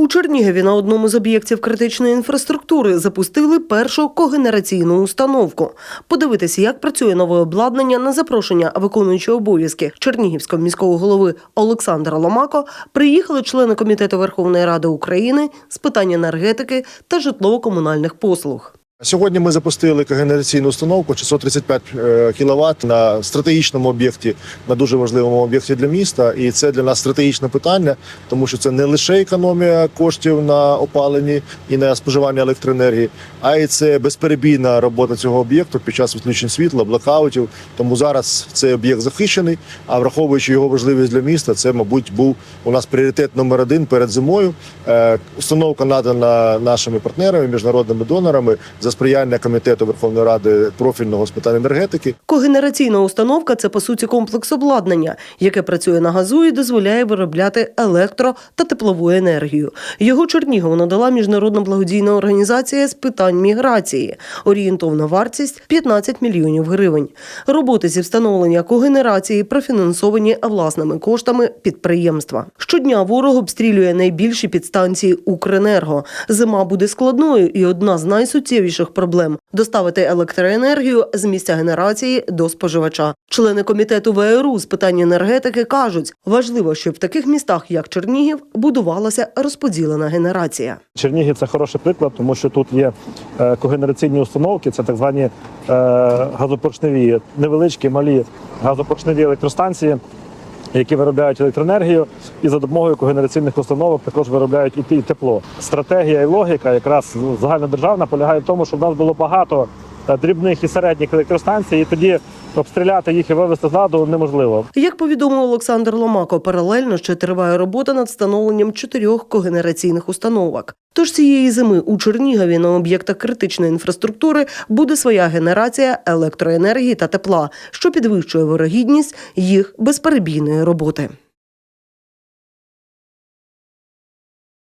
У Чернігові на одному з об'єктів критичної інфраструктури запустили першу когенераційну установку. Подивитися, як працює нове обладнання на запрошення виконуючого обов'язки Чернігівського міського голови Олександра Ломако приїхали члени комітету Верховної Ради України з питань енергетики та житлово-комунальних послуг. Сьогодні ми запустили когенераційну установку 635 кВт на стратегічному об'єкті, на дуже важливому об'єкті для міста. І це для нас стратегічне питання, тому що це не лише економія коштів на опаленні і на споживання електроенергії, а й це безперебійна робота цього об'єкту під час відключень світла, блокаутів. Тому зараз цей об'єкт захищений. А враховуючи його важливість для міста, це, мабуть, був у нас пріоритет номер один перед зимою. Е, Установка надана нашими партнерами, міжнародними донорами за сприяння комітету Верховної Ради профільного з питань енергетики. Когенераційна установка це по суті комплекс обладнання, яке працює на газу і дозволяє виробляти електро та теплову енергію. Його Чернігову надала міжнародна благодійна організація з питань міграції. Орієнтовна вартість 15 мільйонів гривень. Роботи зі встановлення когенерації профінансовані власними коштами підприємства. Щодня ворог обстрілює найбільші підстанції Укренерго. Зима буде складною, і одна з найсуттєвіших проблем доставити електроенергію з місця генерації до споживача. Члени комітету ВРУ з питань енергетики кажуть, важливо, щоб в таких містах, як Чернігів, будувалася розподілена генерація. Чернігів це хороший приклад, тому що тут є е, когенераційні установки, це так звані е, газопоршневі, невеличкі, малі газопоршневі електростанції, які виробляють електроенергію, і за допомогою когенераційних установок також виробляють і тепло. Стратегія і логіка, якраз загальнодержавна, полягає в тому, щоб в нас було багато дрібних і середніх електростанцій, і тоді обстріляти їх і вивезти з ладу неможливо. Як повідомив Олександр Ломако, паралельно ще триває робота над встановленням чотирьох когенераційних установок. Тож цієї зими у Чернігові на об'єктах критичної інфраструктури буде своя генерація електроенергії та тепла, що підвищує вирогідність їх безперебійної роботи.